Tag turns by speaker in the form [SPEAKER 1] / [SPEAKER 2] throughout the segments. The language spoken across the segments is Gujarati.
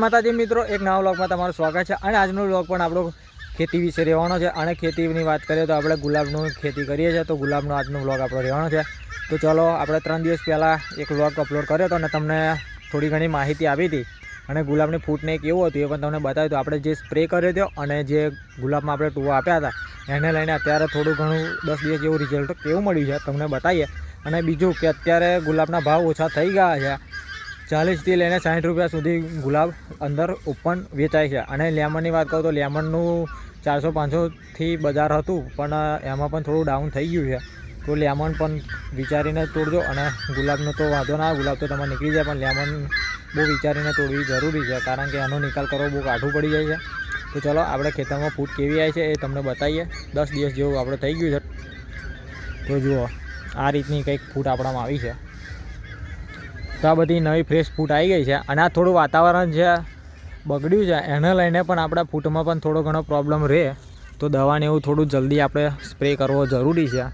[SPEAKER 1] માતાજી મિત્રો, એક નવા બ્લોગમાં તમારું સ્વાગત છે અને આજનો બ્લોગ પણ આપણો ખેતી વિશે રહેવાનો છે અને ખેતીની વાત કરીએ તો આપણે ગુલાબનું ખેતી કરીએ છીએ તો ગુલાબનો આજનો બ્લોગ આપણો રહેવાનો છે. તો ચલો, આપણે ત્રણ દિવસ પહેલાં એક બ્લોગ અપલોડ કર્યો હતો અને તમને થોડી ઘણી માહિતી આપી હતી. અને ગુલાબની ફૂટને કેવું હતું, એ પણ તમને બતાવ્યું આપણે જે સ્પ્રે કર્યો હતો અને જે ગુલાબમાં આપણે ટૂવા આપ્યા હતા, એને લઈને અત્યારે થોડું ઘણું દસ દિવસ જેવું રિઝલ્ટ કેવું મળ્યું છે, તમને બતાવીએ. અને બીજું કે અત્યારે ગુલાબના ભાવ ઓછા થઈ ગયા છે. ચાલીસથી લઈને સાઠ રૂપિયા સુધી ગુલાબ અંદર ઓપન વેચાય છે. અને લેમનની વાત કરું તો લેમનનું ચારસો પાંચસોથી બજાર હતું, પણ એમાં પણ થોડું ડાઉન થઈ ગયું છે. તો લેમન પણ વિચારીને તોડજો અને ગુલાબનો તો વાંધો ના ગુલાબ તો તમારે નીકળી જાય, પણ લેમન બહુ વિચારીને તોડવી જરૂરી છે, કારણ કે એનો નિકાલ કરવો બહુ કાઠું પડી જાય છે. તો ચલો, આપણે ખેતરમાં ફૂટ કેવી આવી છે એ તમને બતાવીએ. દસ દિવસ જેવું આપણે થઈ ગયું છે. તો જુઓ, આ રીતની કંઈક ફૂટ આપણામાં આવી છે. તો આ બધી નવી ફ્રેશ ફૂટ આવી ગઈ છે. અને આ થોડું વાતાવરણ છે બગડ્યું છે, એને લઈને પણ આપણા ફૂટમાં પણ થોડો ઘણો પ્રોબ્લેમ રહે. તો દવાને એવું થોડું જલ્દી આપણે સ્પ્રે કરવો જરૂરી છે.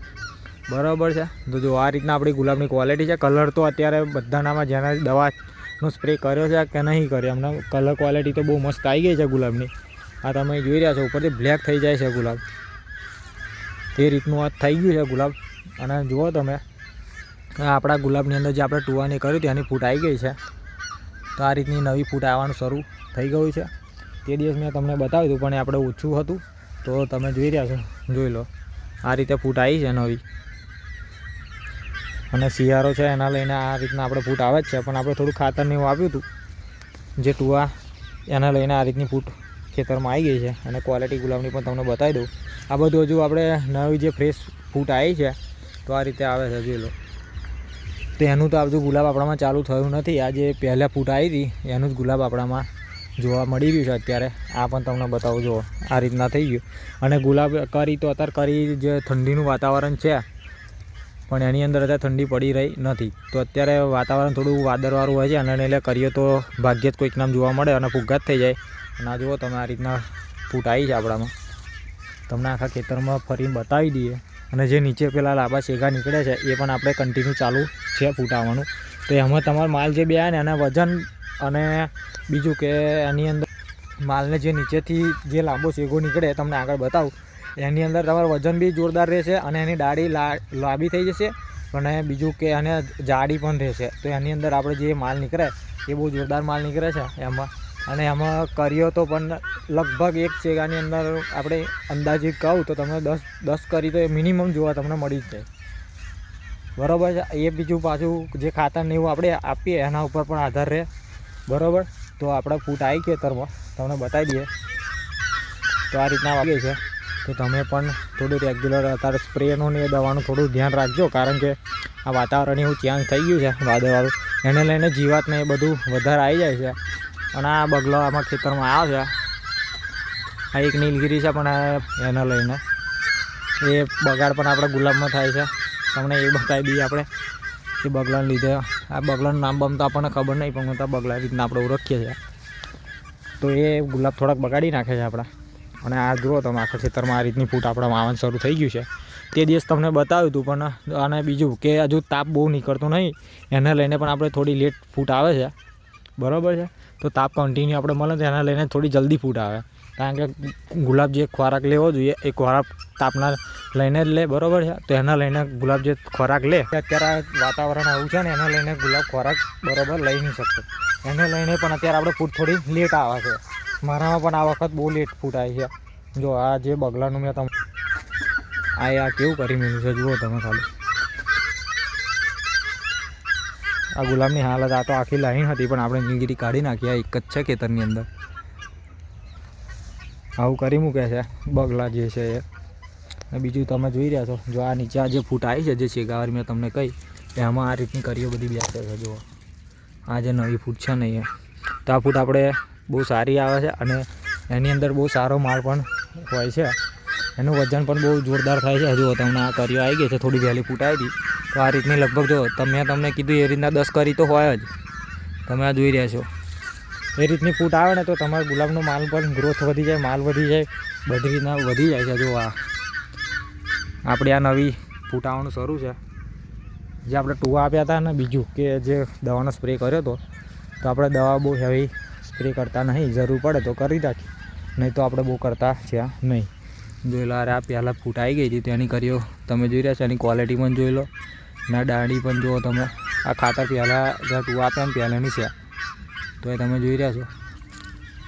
[SPEAKER 1] બરાબર છે? તો જો આ રીતના આપણી ગુલાબની ક્વોલિટી છે. કલર તો અત્યારે બધાનામાં જેને દવાનો સ્પ્રે કર્યો છે કે નહીં કર્યો, એમને કલર ક્વોલિટી તો બહુ મસ્ત આવી ગઈ છે ગુલાબની. આ તમે જોઈ રહ્યા છો, ઉપરથી બ્લેક થઈ જાય છે ગુલાબ. તે રીતનું આ થઈ ગયું છે ગુલાબ. અને જુઓ તમે આપણા ગુલાબની અંદર જે આપણે ટુવાની કર્યું ત્યાંની ફૂટ આવી ગઈ છે. તો આ રીતની નવી ફૂટ આવવાનું શરૂ થઈ ગયું છે. તે દિવસ મેં તમને બતાવ્યું હતું, પણ આપણે ઓછું હતું. તો તમે જોઈ રહ્યા છો, જોઈ લો. આ રીતે ફૂટ આવી છે નવી. અને શિયાળો છે, એના લઈને આ રીતના આપણે ફૂટ આવે જ છે. પણ આપણે થોડું ખાતર ને એવું આપ્યું હતું, જે ટુવા એના લઈને આ રીતની ફૂટ ખેતરમાં આવી ગઈ છે. અને ક્વોલિટી ગુલાબની પણ તમને બતાવી દઉં. આ બધું હજુ આપણે નવી જે ફ્રેશ ફૂટ આવી છે, તો આ રીતે આવે છે, જોઈ લો. તો એનું તો બધું ગુલાબ આપણામાં ચાલુ થયું નથી. આ જે પહેલાં ફૂટ આવી હતી, એનું જ ગુલાબ આપણામાં જોવા મળી રહ્યું છે અત્યારે. આ પણ તમને બતાવું, જુઓ. આ રીતના થઈ ગયું. અને ગુલાબ કરી તો અત્યારે કરી જે ઠંડીનું વાતાવરણ છે, પણ એની અંદર અત્યારે ઠંડી પડી રહી નથી. તો અત્યારે વાતાવરણ થોડું વાદળવાળું હોય છે, અને એટલે કરીએ તો ભાગ્યે જ કોઈક નામ જોવા મળે અને ફુગ્ગા થઈ જાય. અને આ જુઓ, તમે આ રીતના ફૂટ આવી છે આપણામાં. તમને આખા ખેતરમાં ફરીને બતાવી દઈએ. અને જે નીચે પેલા લાંબા શેગા નીકળે છે, એ પણ આપણે કન્ટિન્યુ ચાલુ છે ફૂટાવવાનું તો એમાં તમારો માલ જે બે ને, એના વજન અને બીજું કે એની અંદર માલને જે નીચેથી જે લાંબો શેગો નીકળે તમને આગળ બતાવું. એની અંદર તમારું વજન બી જોરદાર રહેશે અને એની ડાળી લા, લાંબી થઈ જશે અને બીજું કે એને જાડી પણ રહેશે. તો એની અંદર આપણે જે માલ નીકળે, એ બહુ જોરદાર માલ નીકળે છે એમાં. અને એમાં કર્યો તો પણ લગભગ એક ચેગાની અંદર આપણે અંદાજે કહું તો તમને દસ દસ કરી તો એ મિનિમમ જોવા તમને મળી જ જાય. બરાબર એ બીજું પાછું જે ખાતર ને એવું આપણે આપીએ એના ઉપર પણ આધાર રહે. બરાબર? તો આપણે ફૂટ આવી ખેતરમાં. તમને બતાવી દઈએ. તો આ રીતના વાગે છે તો તમે પણ થોડું રેગ્યુલર અત્યારે સ્પ્રેનું ને એ દવાનું થોડું ધ્યાન રાખજો, કારણ કે આ વાતાવરણ એવું ચેન્જ થઈ ગયું છે વાદળવાળું. એને લઈને જીવાતને એ બધું વધારે આવી જાય છે. અને આ બગલો આમાં ખેતરમાં આવ્યો છે. આ એક નીલગીરી છે પણ આ એને લઈને. એ બગાડ પણ આપણે ગુલાબમાં થાય છે. તમને એ બતાવી દઈએ આપણે એ બગલાને લીધે આ બગલાનું નામ બમ તો આપણને ખબર નહીં, પણ તો બગલા રીતના આપણે ઓળખીએ છીએ. તો એ ગુલાબ થોડાક બગાડી નાખે છે આપણા. અને આ જુઓ તમે, આખા ખેતરમાં આ રીતની ફૂટ આપણા વાવન શરૂ થઈ ગયું છે. તે દિવસ તમને બતાવ્યું હતું, પણ અને બીજું કે હજુ તાપ બહુ નીકળતો નહીં. એને લઈને પણ આપણે થોડી લેટ ફૂટ આવે છે. બરાબર છે? તો તાપ કન્ટિન્યુ આપણે મળે તો એના લઈને થોડી જલ્દી ફૂટ આવે. કારણ કે ગુલાબ જે ખોરાક લેવો જોઈએ, એ ખોરાક તાપના લઈને જ લે, બરાબર છે? તો એના લઈને ગુલાબ જે ખોરાક લે, અત્યારે વાતાવરણ આવું છે ને, એના લઈને ગુલાબ ખોરાક બરાબર લઈ નહીં શકતો. એને લઈને પણ અત્યારે આપણે ફૂટ થોડી લેટ આવે છે. મારામાં પણ આ વખત બહુ લેટ ફૂટ આવી છે. જો, આ જે બગલાનું મેં તમે આ આ કેવું કરી મેળ્યું છે? જુઓ તમે ખાલી. આ ગુલાબની હાલત, આ તો આખી લાઈન હતી, પણ આપણે નીલગીરી કાઢી નાખી, આ એક જ છે ખેતરની અંદર. આવું કરી મૂકે છે. બગલા જે છે એ. બીજું તમે જોઈ રહ્યા છો. જો આ નીચે આ જે ફૂટ આવી છે, જે શેગાવાર મેં તમને કહી એમાં આ રીતની કરીઓ બધી બેસે છે, જુઓ. આ જે નવી ફૂટ છે ને એ. તો આ ફૂટ આપણે બહુ સારી આવે છે અને એની અંદર બહુ સારો માલ પણ હોય છે. એનું વજન પણ બહુ જોરદાર થાય છે. હજુ તમને આ કરીઓ આવી ગઈ છે. થોડી વહેલી ફૂટ આવી હતી. તો આ રીતની લગભગ જો, તમે તમને કીધું એ રીતના દસ કરી તો હોય જ. તમે આ જોઈ રહ્યા છો. એ રીતની ફૂટ આવે ને તો તમારા ગુલાબનો માલ પણ ગ્રોથ વધી જાય, માલ વધી જાય, બધી રીતના વધી જાય છે. જો આ આપણે આ નવી ફૂટ આવવાનું શરૂ છે. જે આપણે ટુવા આપ્યા હતા ને બીજું કે જે દવાનો સ્પ્રે કર્યો હતો, તો આપણે દવા બહુ હેવી સ્પ્રે કરતા નહીં, જરૂર પડે તો કરી રાખી નહીં તો આપણે બહુ કરતા છે નહીં. જોઈ લો અરે આ પહેલાં ફૂટ આવી ગઈ હતી તેની કર્યો તમે જોઈ રહ્યા છો, એની ક્વોલિટી પણ જોઈ લો. ના દાંડી પણ જુઓ તમે. આ ખાતર પહેલાં જ્યાં ટુવા આપ્યા ને પહેલાંની છે. તો એ તમે જોઈ રહ્યા છો.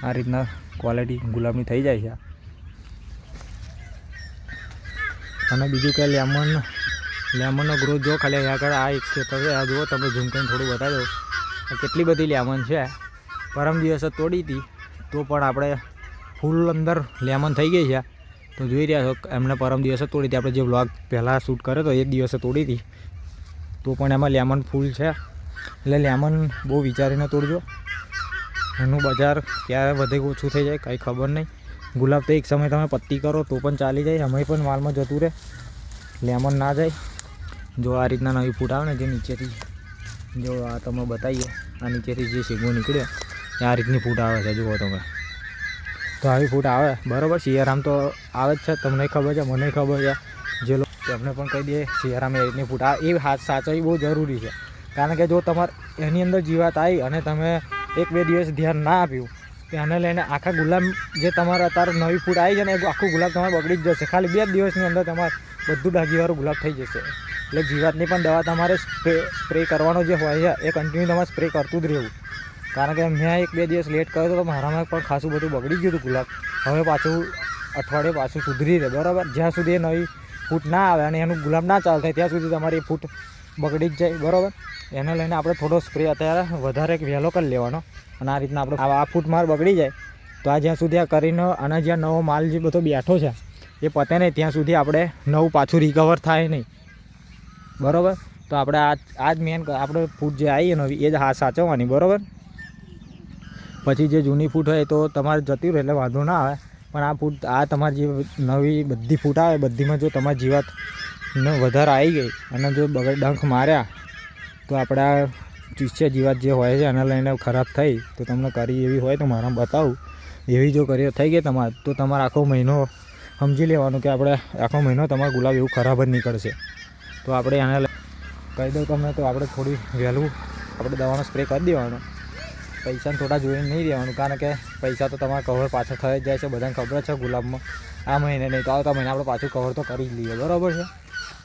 [SPEAKER 1] આ રીતના ક્વોલિટી ગુલાબની થઈ જાય છે અને બીજું કે લેમન લેમનનો ગ્રોથ જો ખાલી આગળ આ એક છે આ જુઓ, તમે ઝૂમ કરીને થોડું બતાવી દો કેટલી બધી લેમન છે. પરમ દિવસે તોડી હતી, તો પણ આપણે ફૂલ અંદર લેમન થઈ ગઈ છે. તો જોઈ રહ્યા છો, એમને પરમ દિવસે તોડી હતી. આપણે જે વ્લોગ પહેલાં શૂટ કર્યો હતો એ દિવસે તોડી હતી. તો પણ એમાં લેમન ફૂલ છે. એટલે લેમન બહુ વિચારીને તોડજો. એનું બજાર ક્યારે વધે ઓછું થઈ જાય, કંઈ ખબર નહીં. ગુલાબ તો એક સમય તમે પત્તી કરો તો પણ ચાલી જાય અમે પણ માલમાં જતું રહે. લેમન ના જાય. જો આ રીતના નવી ફૂટ આવે ને, જે નીચેથી જો આ તમે બતાવીએ, આ નીચેથી જે શીગો નીકળ્યો આ રીતની ફૂટ આવે છે, જુઓ તમે. તો આવી ફૂટ આવે, બરાબર? શિયારામ તો આવે જ છે, તમને ખબર છે, મને ખબર છે. જે લોકો તેમને પણ કહી દઈએ, શિયારામ એ રીતની ફૂટ આવે. એ હાથ સાચવવી બહુ જરૂરી છે. કારણ કે જો તમારે એની અંદર જીવાત આવી અને તમે એક બે દિવસ ધ્યાન ના આપ્યું. એને લઈને આખા ગુલાબ જે તમારે અત્યારે નવી ફૂડ આવી છે ને આખું ગુલાબ તમારે બગડી જ જશે. ખાલી બે દિવસની અંદર તમારે બધું ડાઘીવાળું ગુલાબ થઈ જશે. એટલે જીવાતની પણ દવા તમારે સ્પ્રે સ્પ્રે કરવાનો જે હોય છે, એ કન્ટિન્યુ તમારે સ્પ્રે કરતું જ રહેવું. કારણ કે મેં એક બે દિવસ લેટ કર્યો તો મારામાં પણ ખાસું બધું બગડી ગયું હતું ગુલાબ. હવે પાછું અઠવાડિયે પાછું સુધરી રહે. બરાબર? જ્યાં સુધી એ નવી ફૂટ ના આવે અને એનું ગુલાબ ના ચાલુ થાય, ત્યાં સુધી તમારી ફૂટ બગડી જ જાય. બરાબર? એને લઈને આપણે થોડો સ્પ્રે અત્યારે વધારે વહેલો કરી લેવાનો. અને આ રીતના આપણે આ આ ફૂટ માર બગડી જાય. તો આ જ્યાં સુધી આ કરીને અને જ્યાં નવો માલ જે બધો બેઠો છે, એ પતે નહીં, ત્યાં સુધી આપણે નવું પાછું રિકવર થાય નહીં. બરાબર? તો આપણે આ આ જ મેન આપણે ફૂટ જે આવી નવી એ જ હા સાચવવાની, બરાબર? પછી જે જૂની ફૂટ હોય તો તમારે જતી રહે, એટલે વાંધો ના આવે. પણ આ ફૂટ આ તમારી જે નવી બધી ફૂટ આવે બધીમાં જો તમારી જીવાત વધારે આવી ગઈ, અને જો બગડ ડંખ માર્યા તો આપણા ચીસ્ય જીવાત જે હોય છે એને લઈને ખરાબ થઈ, તો તમને કરી એવી હોય તો મારા બતાવું. એવી જો કરી થઈ ગઈ તમારે, તો તમારે આખો મહિનો સમજી લેવાનું કે આપણે આખો મહિનો તમારો ગુલાબ એવું ખરાબ જ નીકળશે. તો આપણે લઈ- કહી દઉં તમને તો આપણે થોડી વહેલું આપણે દવાનો સ્પ્રે કરી દેવાનો. પૈસાને થોડા જોઈને નહીં રહેવાનું, કારણ કે પૈસા તો તમારા કવર પાછળ થઈ જ જાય છે, બધાને ખબર છે ગુલાબમાં. આ મહિને નહીં, તો આવતા મહિને આપણે પાછું કવર તો કરી જ લઈએ, બરાબર છે?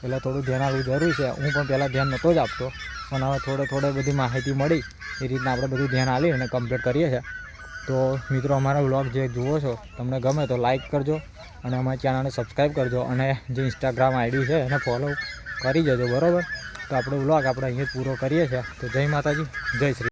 [SPEAKER 1] એટલે થોડું ધ્યાન આપવું જરૂરી છે. હું પણ પહેલાં ધ્યાન નહોતો જ આપતો. પણ હવે થોડે થોડે બધી માહિતી મળી, એ રીતના આપણે બધું ધ્યાન આપી અને કમ્પ્લીટ કરીએ છીએ. તો મિત્રો, અમારા વ્લોગ જે જુઓ છો, તમને ગમે તો લાઇક કરજો અને અમારી ચેનલને સબસ્ક્રાઈબ કરજો અને જે ઇન્સ્ટાગ્રામ આઈડી છે, એને ફોલો કરી જજો, બરાબર? તો આપણો વ્લોગ આપણે અહીંયા પૂરો કરીએ છીએ. તો જય માતાજી, જય શ્રી